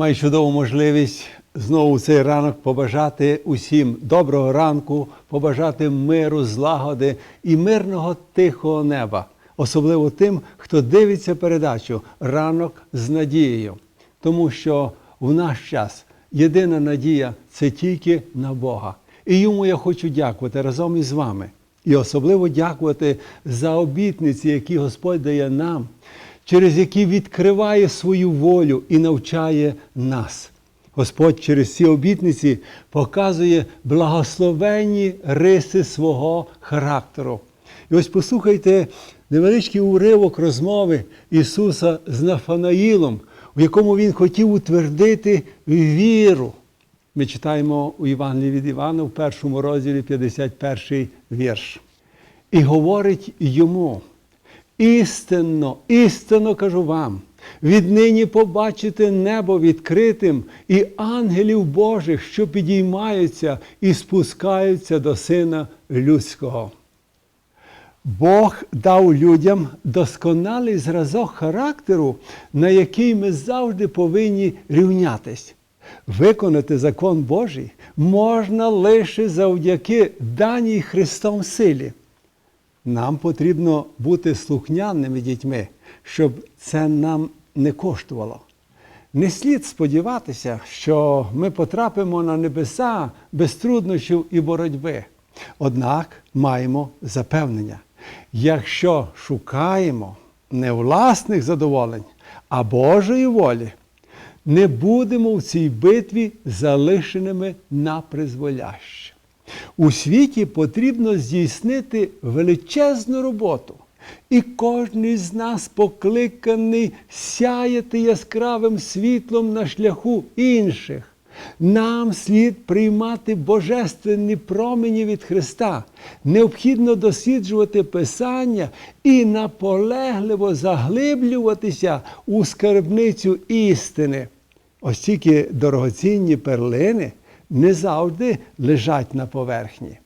Маю чудову можливість знову цей ранок побажати усім доброго ранку, побажати миру, злагоди і мирного тихого неба, особливо тим, хто дивиться передачу ранок з надією. Тому що в наш час єдина надія це тільки на Бога. І йому я хочу дякувати разом із вами. І особливо дякувати за обітниці, які Господь дає нам, через які відкриває свою волю і навчає нас. Господь через ці обітниці показує благословенні риси свого характеру. І ось послухайте невеличкий уривок розмови Ісуса з Нафанаїлом, в якому Він хотів утвердити віру. Ми читаємо у Євангелії від Івана в першому розділі 51 вірш. І говорить йому: істинно, істинно кажу вам, віднині побачите небо відкритим і ангелів Божих, що підіймаються і спускаються до Сина Людського. Бог дав людям досконалий зразок характеру, на який ми завжди повинні рівнятись. Виконати закон Божий можна лише завдяки даній Христом силі. Нам потрібно бути слухняними дітьми, щоб це нам не коштувало. Не слід сподіватися, що ми потрапимо на небеса без труднощів і боротьби. Однак маємо запевнення, якщо шукаємо не власних задоволень, а Божої волі, не будемо в цій битві залишеними на призволяще. У світі потрібно здійснити величезну роботу, і кожен з нас покликаний сяяти яскравим світлом на шляху інших. Нам слід приймати божественні промені від Христа. Необхідно досліджувати Писання і наполегливо заглиблюватися у скарбницю істини. Ось тільки дорогоцінні перлини не завжди лежать на поверхні.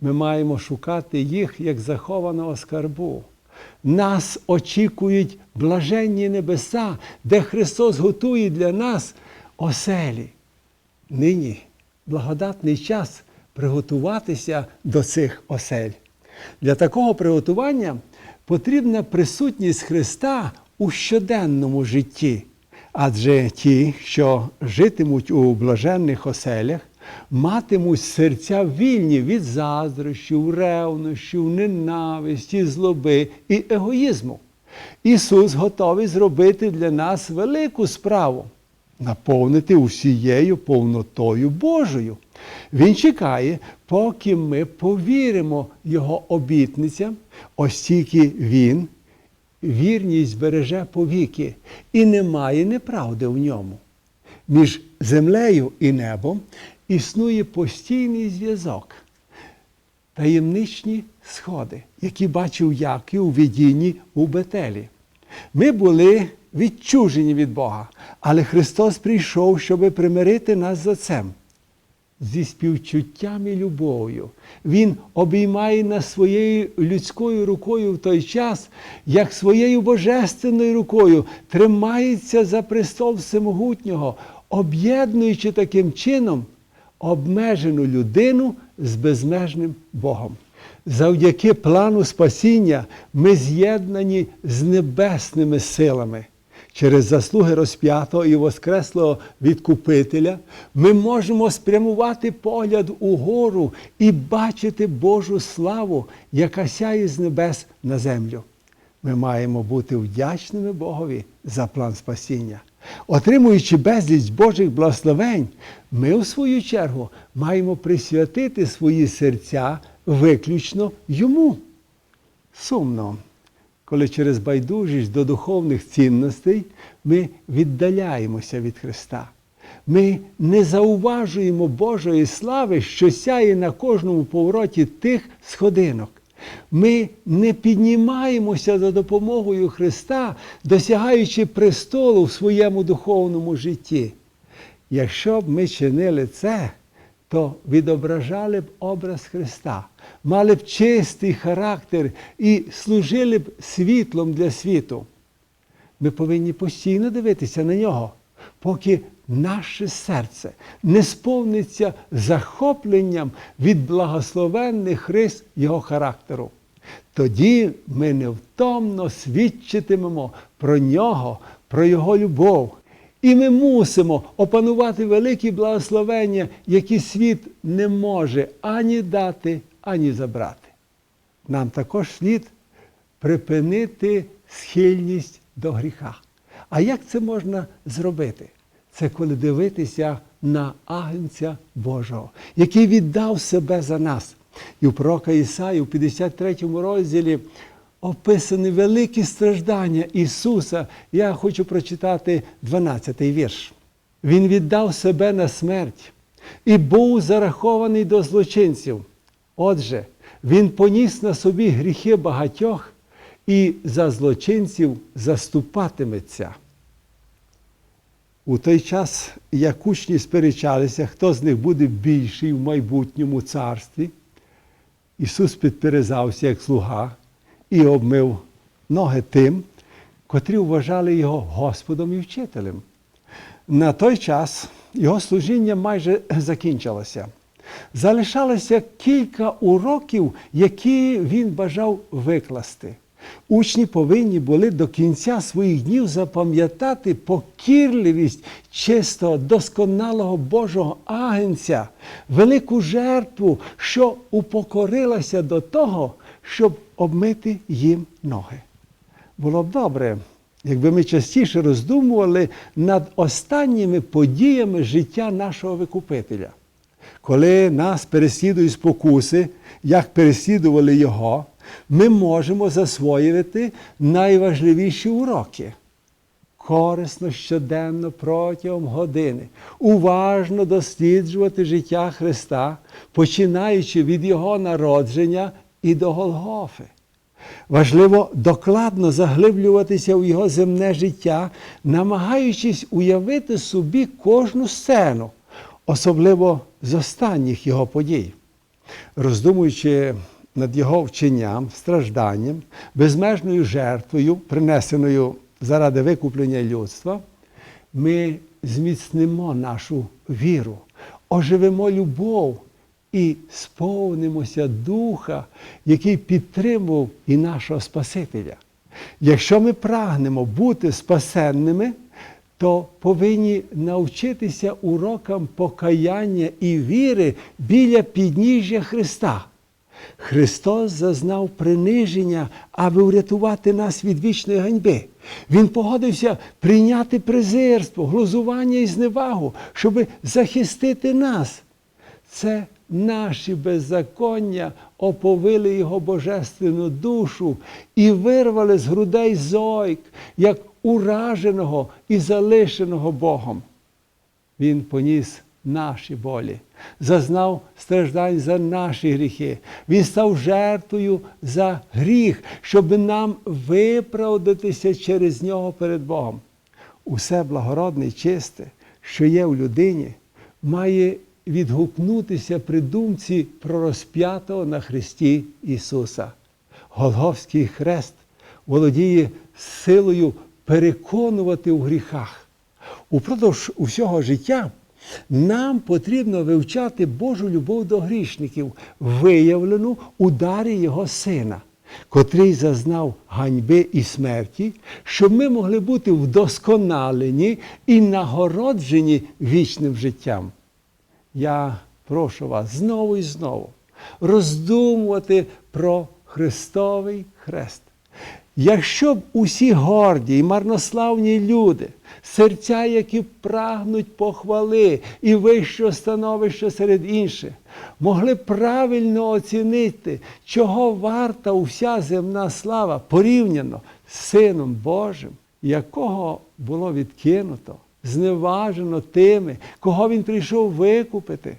Ми маємо шукати їх як захованого скарбу. Нас очікують блаженні небеса, де Христос готує для нас оселі. Нині благодатний час приготуватися до цих осель. Для такого приготування потрібна присутність Христа у щоденному житті. Адже ті, що житимуть у блаженних оселях, матимуть серця вільні від заздрощів, ревнощів, ненависті, злоби і егоїзму. Ісус готовий зробити для нас велику справу наповнити усією повнотою Божою. Він чекає, поки ми повіримо Його обітницям, ось тільки Він вірність збереже повіки, і немає неправди в ньому. Між землею і небом існує постійний зв'язок, таємничні сходи, які бачив Яків у видінні у Бетелі. Ми були відчужені від Бога, але Христос прийшов, щоб примирити нас з Отцем. Зі співчуттям і любов'ю. Він обіймає нас своєю людською рукою в той час, як своєю божественною рукою тримається за престол всемогутнього, об'єднуючи таким чином обмежену людину з безмежним Богом. Завдяки плану спасіння ми з'єднані з небесними силами. Через заслуги розп'ятого і Воскреслого Відкупителя ми можемо спрямувати погляд угору і бачити Божу славу, яка сяє з небес на землю. Ми маємо бути вдячними Богові за план спасіння. Отримуючи безліч Божих благословень, ми, у свою чергу, маємо присвятити свої серця виключно йому. Сумно, коли через байдужість до духовних цінностей ми віддаляємося від Христа. Ми не зауважуємо Божої слави, що сяє на кожному повороті тих сходинок. Ми не піднімаємося за допомогою Христа, досягаючи престолу в своєму духовному житті. Якщо б ми чинили це, то відображали б образ Христа, мали б чистий характер і служили б світлом для світу. Ми повинні постійно дивитися на нього, поки наше серце не сповниться захопленням від благословенних рис Його характеру. Тоді ми невтомно свідчитимемо про нього, про Його любов. І ми мусимо опанувати великі благословення, які світ не може ані дати, ані забрати. Нам також слід припинити схильність до гріха. А як це можна зробити? Це коли дивитися на Агнця Божого, який віддав себе за нас. І у пророка Ісаї у 53 розділі описані великі страждання Ісуса. Я хочу прочитати 12-й вірш. Він віддав себе на смерть і був зарахований до злочинців. Отже, Він поніс на собі гріхи багатьох і за злочинців заступатиметься. У той час, як учні сперечалися, хто з них буде більший в майбутньому царстві, Ісус підперезався як слуга і обмив ноги тим, котрі вважали його Господом і вчителем. На той час його служіння майже закінчилося. Залишалося кілька уроків, які він бажав викласти. Учні повинні були до кінця своїх днів запам'ятати покірливість чистого, досконалого Божого агенця, велику жертву, що упокорилася до того, щоб обмити їм ноги. Було б добре, якби ми частіше роздумували над останніми подіями життя нашого Викупителя. Коли нас переслідують спокуси, як переслідували його, ми можемо засвоювати найважливіші уроки. Корисно щоденно протягом години, уважно досліджувати життя Христа, починаючи від Його народження і до Голгофи. Важливо докладно заглиблюватися у його земне життя, намагаючись уявити собі кожну сцену, особливо з останніх його подій. Роздумуючи над його вченням, стражданням, безмежною жертвою, принесеною заради викуплення людства, ми зміцнимо нашу віру, оживимо любов і сповнимося Духа, який підтримував і нашого Спасителя. Якщо ми прагнемо бути спасенними, то повинні навчитися урокам покаяння і віри біля підніжжя Христа. Христос зазнав приниження, аби врятувати нас від вічної ганьби. Він погодився прийняти презирство, глузування і зневагу, щоб захистити нас. Це наші беззаконня оповили його божественну душу і вирвали з грудей зойк, як ураженого і залишеного Богом. Він поніс наші болі, зазнав страждань за наші гріхи. Він став жертвою за гріх, щоб нам виправдатися через нього перед Богом. Усе благородне і чисте, що є в людині, має відгукнутися при думці про розп'ятого на Христі Ісуса. Голговський хрест володіє силою переконувати у гріхах. Упродовж усього життя нам потрібно вивчати Божу любов до грішників, виявлену у дарі Його Сина, котрий зазнав ганьби і смерті, щоб ми могли бути вдосконалені і нагороджені вічним життям. Я прошу вас знову і знову роздумувати про Христовий хрест. Якщо б усі горді і марнославні люди, серця, які прагнуть похвали і вищого становища серед інших, могли правильно оцінити, чого варта уся земна слава порівняно з Сином Божим, якого було відкинуто, зневажено тими, кого він прийшов викупити,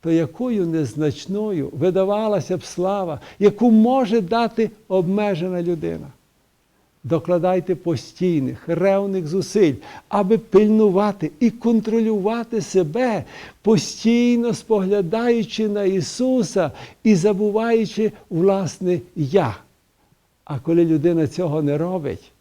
то якою незначною видавалася б слава, яку може дати обмежена людина. Докладайте постійних, ревних зусиль, аби пильнувати і контролювати себе, постійно споглядаючи на Ісуса і забуваючи власне Я. А коли людина цього не робить,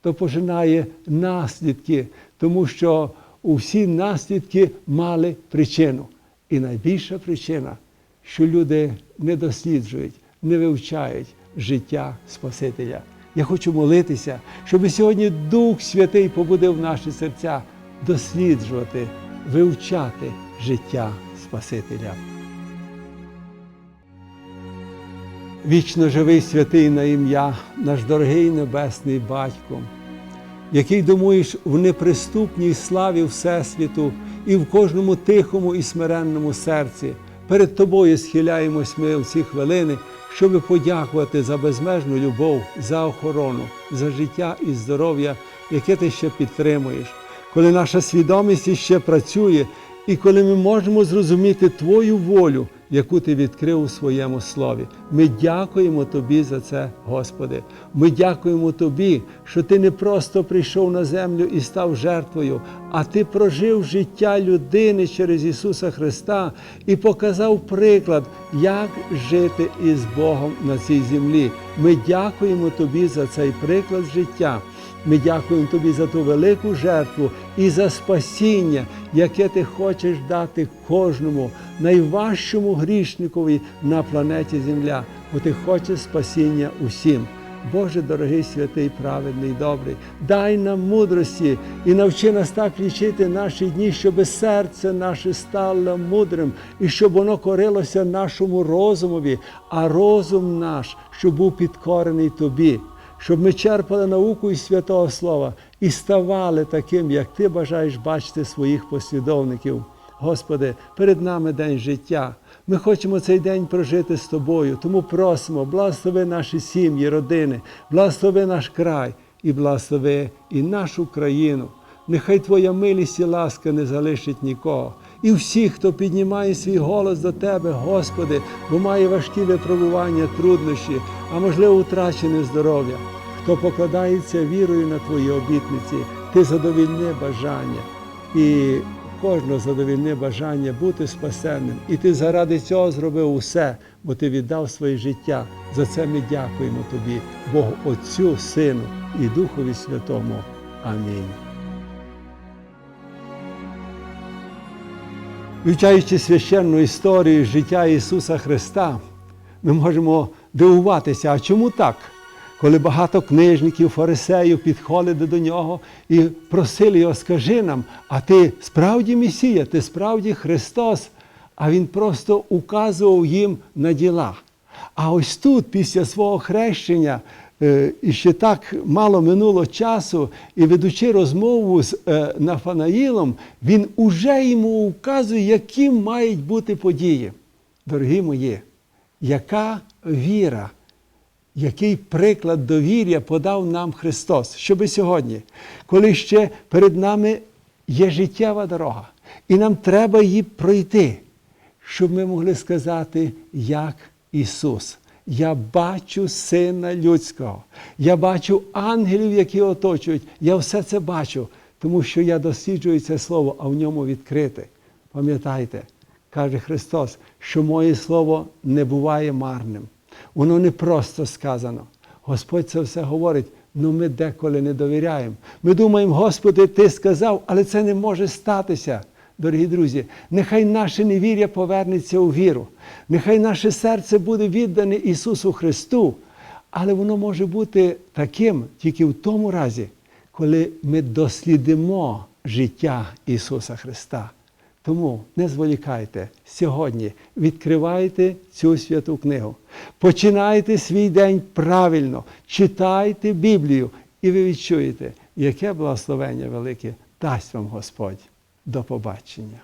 то пожинає наслідки тому що усі наслідки мали причину. І найбільша причина, що люди не досліджують, не вивчають життя Спасителя. Я хочу молитися, щоб сьогодні Дух Святий побудив наші серця досліджувати, вивчати життя Спасителя. Вічно живий святий на ім'я, наш дорогий Небесний Батько, який домуєш в неприступній славі Всесвіту і в кожному тихому і смиренному серці. Перед тобою схиляємось ми в ці хвилини, щоб подякувати за безмежну любов, за охорону, за життя і здоров'я, яке ти ще підтримуєш, коли наша свідомість ще працює, і коли ми можемо зрозуміти Твою волю, яку ти відкрив у своєму слові. Ми дякуємо Тобі за це, Господи. Ми дякуємо Тобі, що Ти не просто прийшов на землю і став жертвою, а Ти прожив життя людини через Ісуса Христа і показав приклад, як жити із Богом на цій землі. Ми дякуємо Тобі за цей приклад життя. Ми дякуємо Тобі за ту велику жертву і за спасіння, яке ти хочеш дати кожному найважчому грішникові на планеті Земля, бо ти хочеш спасіння усім. Боже дорогий, святий, праведний, добрий, дай нам мудрості і навчи нас так лічити наші дні, щоб серце наше стало мудрим і щоб воно корилося нашому розумові, а розум наш, щоб був підкорений тобі щоб ми черпали науку із святого Слова і ставали таким, як Ти бажаєш бачити своїх послідовників. Господи, перед нами день життя. Ми хочемо цей день прожити з Тобою, тому просимо, благослови наші сім'ї, родини, благослови наш край і благослови і нашу країну. Нехай Твоя милість і ласка не залишить нікого. І всіх, хто піднімає свій голос до Тебе, Господи, бо має важкі випробування, труднощі, а можливо, втрачене здоров'я. Хто покладається вірою на Твої обітниці, Ти задовільни бажання. І кожного задовільни бажання бути спасенним. І ти заради цього зробив усе, бо ти віддав своє життя. За це ми дякуємо Тобі, Богу Отцю, Сину і Духові Святому. Амінь. Вивчаючи священну історію життя Ісуса Христа, ми можемо дивуватися, а чому так? Коли багато книжників, фарисеїв підходили до нього і просили його, скажи нам, а ти справді Месія, ти справді Христос, а Він просто указував їм на діла. А ось тут, після свого хрещення, і ще так мало минуло часу, і ведучи розмову з е, Нафанаїлом, він уже йому указує, які мають бути події. Дорогі мої, яка віра, який приклад довір'я подав нам Христос, щоби сьогодні, коли ще перед нами є життєва дорога, і нам треба її пройти, щоб ми могли сказати, як Ісус. Я бачу Сина Людського, я бачу ангелів, які оточують. Я все це бачу, тому що я досліджую це Слово, а в ньому відкрите. Пам'ятайте, каже Христос, що моє Слово не буває марним. Воно не просто сказано. Господь це все говорить, але ми деколи не довіряємо. Ми думаємо, Господи, Ти сказав, але це не може статися. Дорогі друзі, нехай наше невір'я повернеться у віру, нехай наше серце буде віддане Ісусу Христу, але воно може бути таким тільки в тому разі, коли ми дослідимо життя Ісуса Христа. Тому не зволікайте. Сьогодні, відкривайте цю святу книгу, починайте свій день правильно, читайте Біблію, і ви відчуєте, яке благословення велике дасть вам Господь. До побачення.